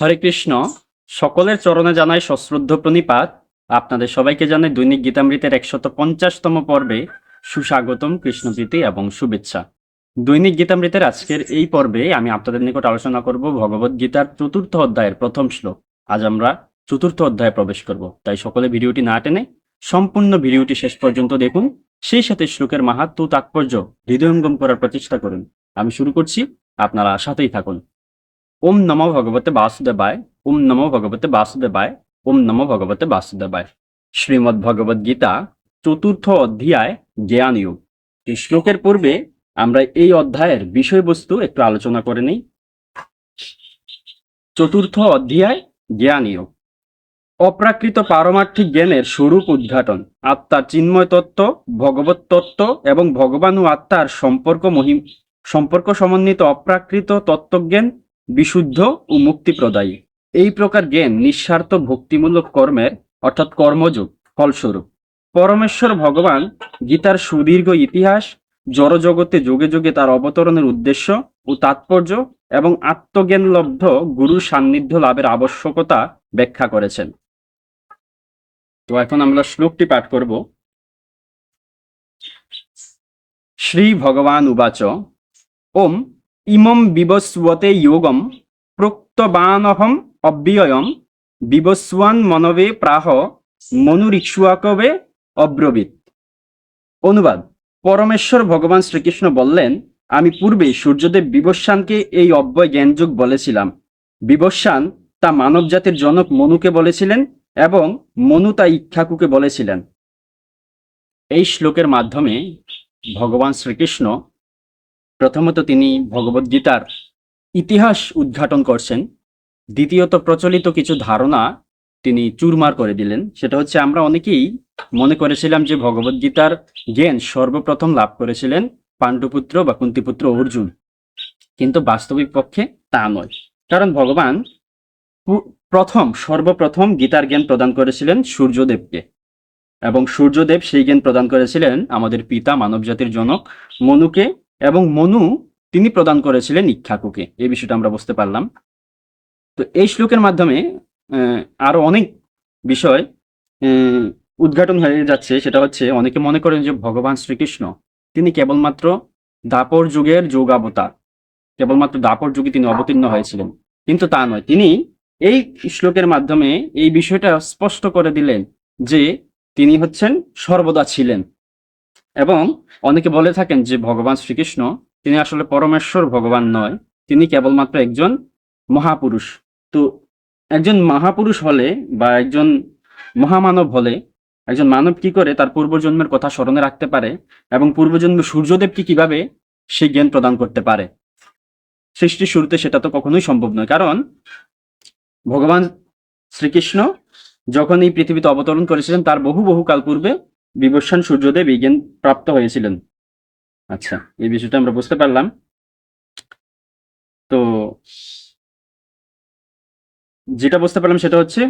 হরে কৃষ্ণ, সকলের চরণে জানাই সশ্রদ্ধ প্রণিপাত। আপনাদের সবাইকে জানাই দৈনিক গীতামৃতের একশত পঞ্চাশতম পর্বে সুস্বাগতম, কৃষ্ণপ্রীতি এবং শুভেচ্ছা। দৈনিক গীতামৃতের আজকের এই পর্বে আমি আপনাদের নিকট আলোচনা করব ভগবত গীতার চতুর্থ অধ্যায়ের প্রথম শ্লোক। আজ আমরা চতুর্থ অধ্যায়ে প্রবেশ করব, তাই সকলে ভিডিওটি না টেনে সম্পূর্ণ ভিডিওটি শেষ পর্যন্ত দেখুন। সেই সাথে শ্লোকের মাহাত্ম তাৎপর্য হৃদয়ঙ্গম করার প্রচেষ্টা করুন। আমি শুরু করছি, আপনারা সাথেই থাকুন। ওম নমো ভগবতে বাসুদেবায়, ওম নমো ভগবতে বাসুদেবায়, ওম নমো ভগবতে বাসুদেবায়। শ্রীমদ্ ভগবদ গীতা চতুর্থ অধ্যায়, জ্ঞান যোগ। এই শ্লোকের পূর্বে আমরা এই অধ্যায়ের বিষয়বস্তু একটু আলোচনা করে নিই। চতুর্থ অধ্যায়, জ্ঞান যোগ। অপ্রাকৃত পারমার্থিক জ্ঞানের স্বরূপ উদ্ঘাটন, আত্মার চিন্ময় তত্ত্ব, ভগবত তত্ত্ব এবং ভগবান ও আত্মার সম্পর্ক মহিম সম্পর্ক সমন্বিত অপ্রাকৃত তত্ত্বজ্ঞান বিশুদ্ধ ও মুক্তিপ্রদায়ী। এই প্রকার জ্ঞান নিঃস্বার্থ ভক্তিমূলক কর্মের, অর্থাৎ কর্মযোগ, ফলস্বরূপ। পরমেশ্বর ভগবান গীতার সুদীর্ঘ ইতিহাস, জড়জগতে যুগে যুগে তার অবতরণের উদ্দেশ্য ও তাৎপর্য এবং আত্মজ্ঞানলব্ধ গুরুর সান্নিধ্য লাভের আবশ্যকতা ব্যাখ্যা করেছেন। তো এখন আমরা শ্লোকটি পাঠ করব। শ্রী ভগবান উবাচ। ওম ইমম বিবস্বতে যোগম প্রোক্তবানহম অব্যয়ম। বিবস্বান মনবে প্রাহ, মনুরিক্ষ্বাকবে অব্রবীত। অনুবাদ, পরমেশ্বর ভগবান শ্রীকৃষ্ণ বললেন, আমি পূর্বে সূর্যদেব বিবস্বানকে এই অব্যয় জ্ঞানযোগ বলেছিলাম। বিবস্বান তা মানব জাতির জনক মনুকে বলেছিলেন এবং মনু তা ইক্ষাকুকে বলেছিলেন। এই শ্লোকের মাধ্যমে ভগবান শ্রীকৃষ্ণ প্রথমত তিনি ভগবদ্গীতার ইতিহাস উদ্ঘাটন করছেন। দ্বিতীয়ত প্রচলিত কিছু ধারণা তিনি চুরমার করে দিলেন। সেটা হচ্ছে আমরা অনেকেই মনে করেছিলাম যে ভগবদ্গীতার জ্ঞান সর্বপ্রথম লাভ করেছিলেন পাণ্ডুপুত্র বা কুন্তিপুত্র অর্জুন। কিন্তু বাস্তবিক পক্ষে তা নয়। কারণ ভগবান প্রথম, সর্বপ্রথম গীতার জ্ঞান প্রদান করেছিলেন সূর্যদেবকে। এবং সূর্যদেব সেই জ্ঞান প্রদান করেছিলেন আমাদের পিতা মানবজাতির জনক মনুকে এবং মনু তিনি প্রদান করেছিলেন ইক্ষাকুকে। এই বিষয়টা আমরা বুঝতে পারলাম। তো এই শ্লোকের মাধ্যমে আহ, আরও অনেক বিষয় উদ্ঘাটন হয়ে যাচ্ছে। সেটা হচ্ছে অনেকে মনে করেন যে ভগবান শ্রীকৃষ্ণ তিনি কেবলমাত্র দাপর যুগের যোগাবতার কেবলমাত্র দাপর যুগে তিনি অবতীর্ণ হয়েছিলেন। কিন্তু তা নয় তিনি এই শ্লোকের মাধ্যমে এই বিষয়টা স্পষ্ট করে দিলেন যে তিনি হচ্ছেন সর্বদা ছিলেন। এবং অনেকে বলে থাকেন যে ভগবান শ্রীকৃষ্ণ, তিনি আসলে পরমেশ্বর ভগবান নয়, তিনি কেবলমাত্র একজন মহাপুরুষ। তো একজন মহাপুরুষ হলে বা একজন মহামানব হলে, একজন মানব কি করে তার পূর্বজন্মের কথা স্মরণে রাখতে পারে এবং পূর্বজন্মে সূর্যদেবকে কীভাবে সে জ্ঞান প্রদান করতে পারে? সৃষ্টির শুরুতে সেটা তো কখনোই সম্ভব নয়। কারণ ভগবান শ্রীকৃষ্ণ যখন এই পৃথিবীতে অবতরণ করেছিলেন, তার বহু বহু কাল পূর্বে বিবস্বান সূর্যদেব এই জ্ঞান প্রাপ্ত হয়েছিলেন। আচ্ছা এই বিষয়টা আমরা বুঝতে পারলাম। তো যেটা বুঝতে পারলাম সেটা হচ্ছে,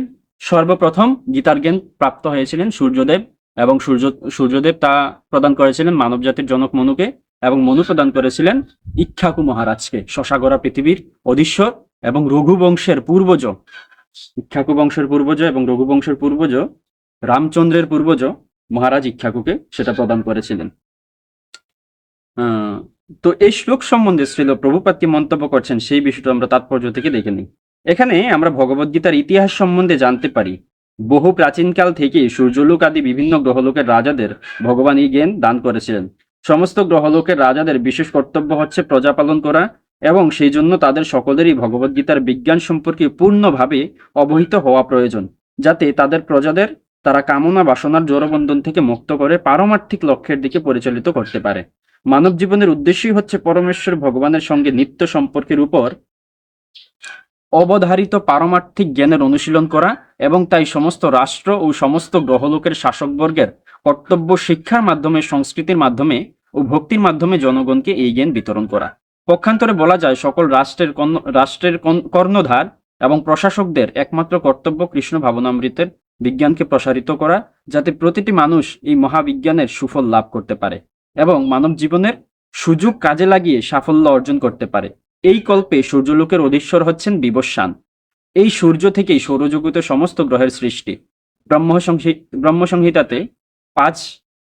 সর্বপ্রথম গীতার জ্ঞান প্রাপ্ত হয়েছিলেন সূর্যদেব এবং সূর্য, সূর্যদেব তা প্রদান করেছিলেন মানব জাতির জনক মনুকে এবং মনু প্রদান করেছিলেন ইক্ষাকু মহারাজকে, শশাগরা পৃথিবীর অধীশ্বর এবং রঘু বংশের পূর্বজ। ইক্ষাকু বংশের পূর্বজ এবং রঘু বংশের পূর্বজ, রামচন্দ্রের পূর্বজ মহারাজ ইক্ষাকুকে সেটা প্রদান করেছিলেন। তো এই শ্লোক সম্বন্ধে শ্রীল প্রভুপাত কি মন্তব্য করছেন সেই বিষয়টা আমরা তাৎপর্য থেকে দেখে নিই। এখানে আমরা ভগবদ্গীতার ইতিহাস সম্বন্ধে জানতে পারি, বহু প্রাচীনকাল থেকে সূর্যলোক আদি বিভিন্ন গ্রহলোকের রাজাদের ভগবান এই জ্ঞান দান করেছিলেন। সমস্ত গ্রহলোকের রাজাদের বিশেষ কর্তব্য হচ্ছে প্রজা পালন করা এবং সেই জন্য তাদের সকলেরই ভগবদ্গীতার বিজ্ঞান সম্পর্কে পূর্ণভাবে অবহিত হওয়া প্রয়োজন, যাতে তাদের প্রজাদের তারা কামনা বাসনার জোরবন্ধন থেকে মুক্ত করে পারমার্থিক লক্ষ্যের দিকে পরিচালিত করতে পারে। মানব জীবনের উদ্দেশ্যই হচ্ছে পরমেশ্বর ভগবানের সঙ্গে নিত্য সম্পর্কের উপর অবধারিত পারমার্থিক জ্ঞানের অনুশীলন করা এবং তাই সমস্ত রাষ্ট্র ও সমস্ত গ্রহলোকের শাসকবর্গের কর্তব্য শিক্ষার মাধ্যমে, সংস্কৃতির মাধ্যমে ও ভক্তির মাধ্যমে জনগণকে এই জ্ঞান বিতরণ করা। পক্ষান্তরে বলা যায়, সকল রাষ্ট্রের রাষ্ট্রের কর্ণ- কর্ণধার এবং প্রশাসকদের একমাত্র কর্তব্য কৃষ্ণ ভাবনামৃতের বিজ্ঞানকে প্রসারিত করা যাতে প্রতিটি মানুষ এই মহাবিজ্ঞানের সুফল লাভ করতে পারে এবং মানব জীবনের সুযোগ কাজে লাগিয়ে সাফল্য অর্জন করতে পারে। এই কল্পে সূর্যলোকের অধীশ্বর হচ্ছেন বিবস্বান এই সূর্য থেকেই সৌরজগতের সমস্ত গ্রহের সৃষ্টি। ব্রহ্মসংহি, ব্রহ্মসংহিতাতে পাঁচ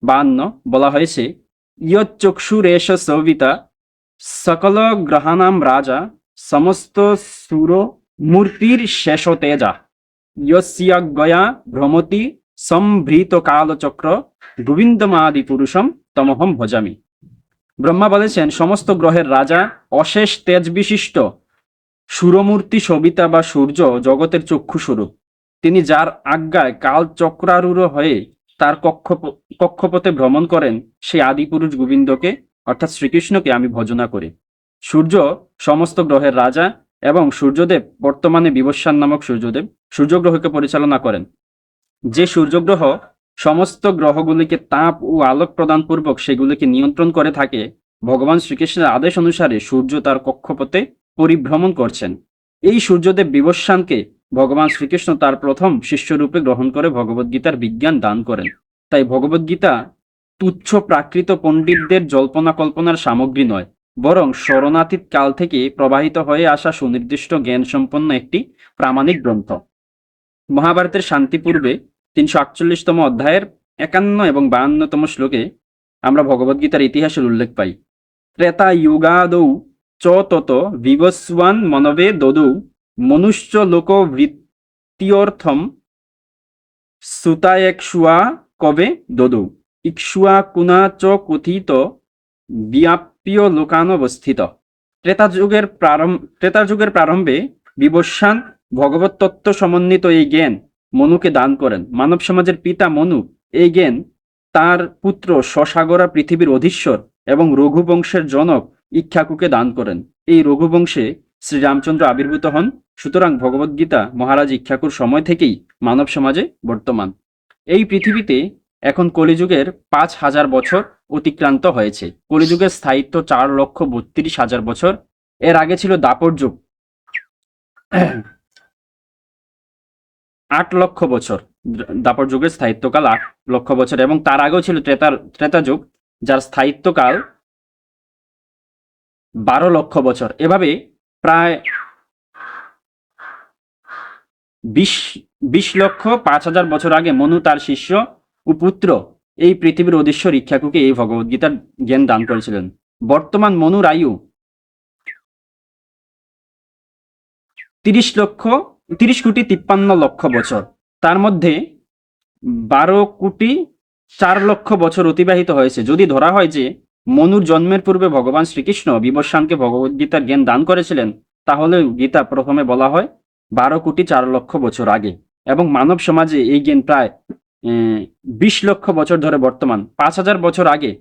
বান্ন বলা হয়েছে ইয়চক্ষুরেশ সবিতা সকল গ্রহানাম রাজা, সমস্ত সুর মূর্তির শেষ তেজা। ইয়স্যাজ্ঞয়া ভ্রমতি সম্ভৃত কালচক্র গোবিন্দমাদি পুরুষম তমহম ভজামি ব্রহ্মা বলেছেন, সমস্ত গ্রহের রাজা অশেষ তেজ বিশিষ্ট সুরমূর্তি সবিতা বা সূর্য জগতের চক্ষু স্বরূপ। তিনি যার আজ্ঞায় কাল চক্রারূঢ় হয়ে তার কক্ষ কক্ষপথে ভ্রমণ করেন সেই আদিপুরুষ গোবিন্দকে, অর্থাৎ শ্রীকৃষ্ণকে আমি ভজনা করি। সূর্য সমস্ত গ্রহের রাজা এবং সূর্যদেব বর্তমানে বিবস্বান নামক সূর্যদেব সূর্যগ্রহকে পরিচালনা করেন। যে সূর্যগ্রহ সমস্ত গ্রহগুলিকে তাপ ও আলোক প্রদান পূর্বক সেগুলিকে নিয়ন্ত্রণ করে থাকে, ভগবান শ্রীকৃষ্ণের আদেশ অনুসারে সূর্য তার কক্ষপথে পরিভ্রমণ করছেন। এই সূর্যদেব বিবস্বানকে ভগবান শ্রীকৃষ্ণ তার প্রথম শিষ্যরূপে গ্রহণ করে ভগবদ্গীতার বিজ্ঞান দান করেন। তাই ভগবদ্গীতা তুচ্ছ প্রাকৃত পণ্ডিতদের জল্পনা কল্পনার সামগ্রী নয়। বরং শরণাতীত কাল থেকে প্রবাহিত হয়ে আসা সুনির্দিষ্ট জ্ঞান সম্পন্ন একটি প্রামাণিক গ্রন্থ। মহাভারতের শান্তি পূর্বে তিনশো আটচল্লিশতম অধ্যায়ের একান্ন এবং বায়ান্নতম শ্লোকে আমরা ভগবদ্গীতার ইতিহাসের উল্লেখ পাই। ত্রেতা যুগাদৌ চ তত বিবস্বান মনবে দদৌ মনুষ্য লোক বৃত্তিয়র্থম সুতায়ক্ষুয়া কবে দদৌ। ইক্ষুয়া কুনা চ কথিত ব্যাপ্য লোকানবস্থিত। ত্রেতা যুগের প্রারম্ভ ত্রেতা যুগের প্রারম্ভে বিবস্বান ভগবত তত্ত্ব সমন্বিত এই জ্ঞান মনুকে দান করেন। মানব সমাজের পিতা মনু এই জ্ঞান তার পুত্র শশাগরা পৃথিবীর অধীশ্বর এবং রঘুবংশের জনক ইক্ষাকুকে দান করেন। এই রঘুবংশে শ্রীরামচন্দ্র আবির্ভূত হন। সুতরাং ভগবদ্গীতা মহারাজ ইক্ষাকুর সময় থেকেই মানব সমাজে বর্তমান। এই পৃথিবীতে এখন কলিযুগের পাঁচ হাজার বছর অতিক্রান্ত হয়েছে। কলিযুগের স্থায়িত্ব চার লক্ষ বত্রিশ হাজার বছর। এর আগে ছিল দাপর যুগ। আট লক্ষ বছর। দাপর যুগের স্থায়িত্বকাল আট লক্ষ বছর এবং তার আগেও ছিল ত্রেতার, ত্রেতা যুগ, যার স্থায়িত্বকাল বারো লক্ষ বছর। এভাবে প্রায় বিশ বিশ লক্ষ পাঁচ হাজার বছর আগে মনু তার শিষ্য ও পুত্র এই পৃথিবীর অদৃশ্য ইক্ষাকুকে এই ভগবদ্গীতার জ্ঞান দান করেছিলেন। বর্তমান মনুর আয়ু তিরিশ লক্ষ, তিরিশ কোটি তিপ্পান্ন লক্ষ বছর। তার মধ্যে বারো কোটি চার লক্ষ বছর অতিবাহিত হয়েছে। যদি ধরা হয় যে মনুর জন্মের পূর্বে ভগবান শ্রীকৃষ্ণ বিবস্বানকে ভগবদ্গীতার জ্ঞান দান করেছিলেন, তাহলে গীতা প্রথমে বলা হয় বারো কোটি চার লক্ষ বছর আগে। এবং মানব সমাজে এই জ্ঞান প্রায় বিশ লক্ষ বছর ধরে বর্তমান। পাঁচ হাজার বছর আগে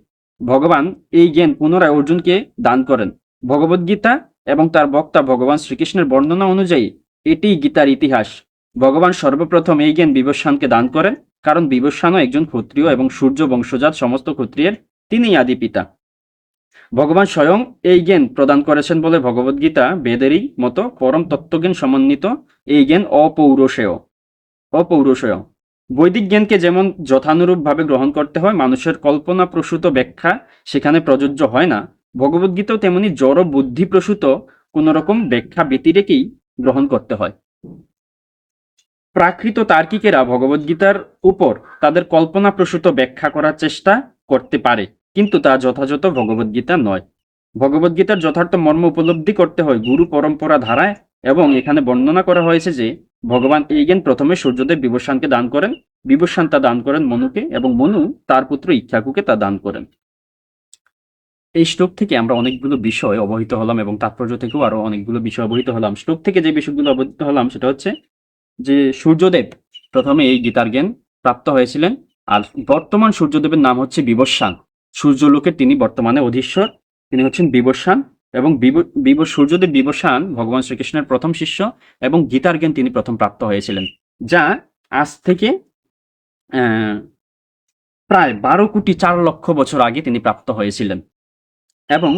ভগবান এই জ্ঞান পুনরায় অর্জুনকে দান করেন। ভগবদ্গীতা এবং তার বক্তা ভগবান শ্রীকৃষ্ণের বর্ণনা অনুযায়ী এটি গীতার ইতিহাস। ভগবান সর্বপ্রথম এই জ্ঞান বিবস্বানকে দান করেন, কারণ বিবস্বানও একজন ক্ষত্রিয় এবং সূর্য বংশজাত সমস্ত ক্ষত্রিয়ের তিনিই আদি পিতা। ভগবান স্বয়ং এই জ্ঞান প্রদান করেছেন বলে ভগবদ্গীতা বেদেরই মতো পরম তত্ত্বজ্ঞান সমন্বিত এই জ্ঞান অপৌরসেয় অপৌরসেয় বৈদিক জ্ঞানকে যেমন যথানুরূপভাবে গ্রহণ করতে হয়, মানুষের কল্পনা প্রসূত ব্যাখ্যা সেখানে প্রযোজ্য হয় না। ভগবদ্গীতাও তেমনি জড় বুদ্ধি প্রসূত কোন রকম ব্যাখ্যা ব্যতিরেকেই গ্রহণ করতে হয়। প্রাকৃত তার্কিকেরা ভগবদ্গীতার উপর তাদের কল্পনা প্রসূত ব্যাখ্যা করার চেষ্টা করতে পারে, কিন্তু তা যথাযথ ভগবদ্গীতা নয়। ভগবদ্গীতার যথার্থ মর্ম উপলব্ধি করতে হয় গুরু পরম্পরা ধারায় এবং এখানে বর্ণনা করা হয়েছে যে ভগবান এই জ্ঞান প্রথমে সূর্যদেব বিবস্বানকে দান করেন বিবস্বান তা দান করেন মনুকে এবং মনু তার পুত্র ইক্ষাকুকে তা দান করেন। এই শ্লোক থেকে আমরা অনেকগুলো বিষয় অবহিত হলাম এবং তাৎপর্য থেকেও আরও অনেকগুলো বিষয় অবহিত হলাম। শ্লোক থেকে যে বিষয়গুলো অবহিত হলাম সেটা হচ্ছে যে সূর্যদেব প্রথমে এই গীতার জ্ঞান প্রাপ্ত হয়েছিলেন আর বর্তমান সূর্যদেবের নাম হচ্ছে বিবস্বান সূর্যলোকের তিনি বর্তমানে অধীশ্বর, তিনি হচ্ছেন বিবস্বান এবং বিব সূর্যদেব বিবস্বান ভগবান শ্রীকৃষ্ণের প্রথম শিষ্য এবং গীতার জ্ঞান তিনি প্রথম প্রাপ্ত হয়েছিলেন, যা আজ থেকে প্রায় বারো কোটি চার লক্ষ বছর আগে তিনি প্রাপ্ত হয়েছিলেন। এবং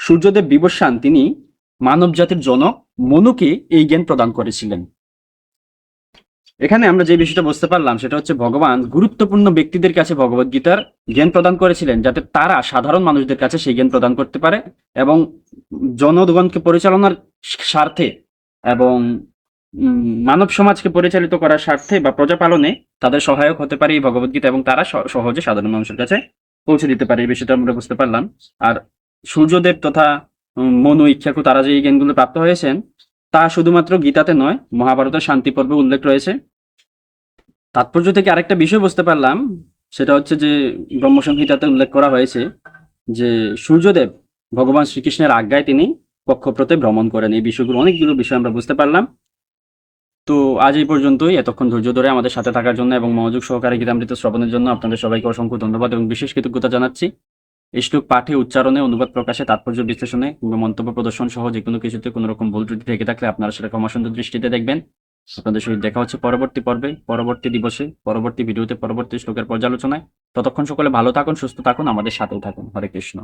সূর্যদেব বিবস্বান তিনি মানব জাতির জনক মনুকে এই জ্ঞান প্রদান করেছিলেন। এখানে আমরা যে বিষয়টা বুঝতে পারলাম, সেটা হচ্ছে ভগবান গুরুত্বপূর্ণ ব্যক্তিদের কাছে ভগবত গীতার জ্ঞান প্রদান করেছিলেন, যাতে তারা সাধারণ মানুষদের কাছে সেই জ্ঞান প্রদান করতে পারে এবং জনগণকে পরিচালনার স্বার্থে এবং মানব সমাজকে পরিচালিত করার স্বার্থে বা প্রজা পালনে তাদের সহায়ক হতে পারে এই ভগবদ্গীতা এবং তারা সহজে সাধারণ মানুষের কাছে পৌঁছে দিতে পারে, এই বিষয়টা আমরা বুঝতে পারলাম। আর সূর্যদেব তথা মনু ইচ্ছাকু তারা যে এই জ্ঞানগুলো প্রাপ্ত হয়েছেন, তা শুধুমাত্র গীতাতে নয়, মহাভারতের শান্তি পর্বে উল্লেখ রয়েছে। তাৎপর্য থেকে আরেকটা বিষয় বুঝতে পারলাম, সেটা হচ্ছে যে ব্রহ্মসংহিতাতে উল্লেখ করা হয়েছে যে সূর্যদেব ভগবান শ্রীকৃষ্ণের আজ্ঞায় তিনি কক্ষপ্রতে ভ্রমণ করেন। এই বিষয়গুলো অনেকগুলো বিষয় আমরা বুঝতে পারলাম। তো আজ এই পর্যন্তই। এতক্ষণ ধৈর্য ধরে আমাদের সাথে থাকার জন্য এবং মনোযোগ সহকারে গীতামৃত শ্রবণের জন্য আপনাদের সবাইকে অসংখ্য ধন্যবাদ এবং বিশেষ কৃতজ্ঞতা জানাচ্ছি। এই শ্লোক পাঠে উচ্চারণে, অনুবাদ প্রকাশে, তাৎপর্য বিশ্লেষণে, কিংবা মন্তব্য প্রদর্শন সহ যে কোনো কিছুতে কোনো রকম ভুল ত্রুটি থেকে থাকলে আপনারা সেটা ক্ষমাসুন্দর দৃষ্টিতে দেখবেন। আপনাদের সহিত দেখা হচ্ছে পরবর্তী পর্বে, পরবর্তী দিবসে, পরবর্তী ভিডিওতে, পরবর্তী শ্লোকের পর্যালোচনায়। ততক্ষণ সকলে ভালো থাকুন, সুস্থ থাকুন, আমাদের সাথেই থাকুন। হরে কৃষ্ণ।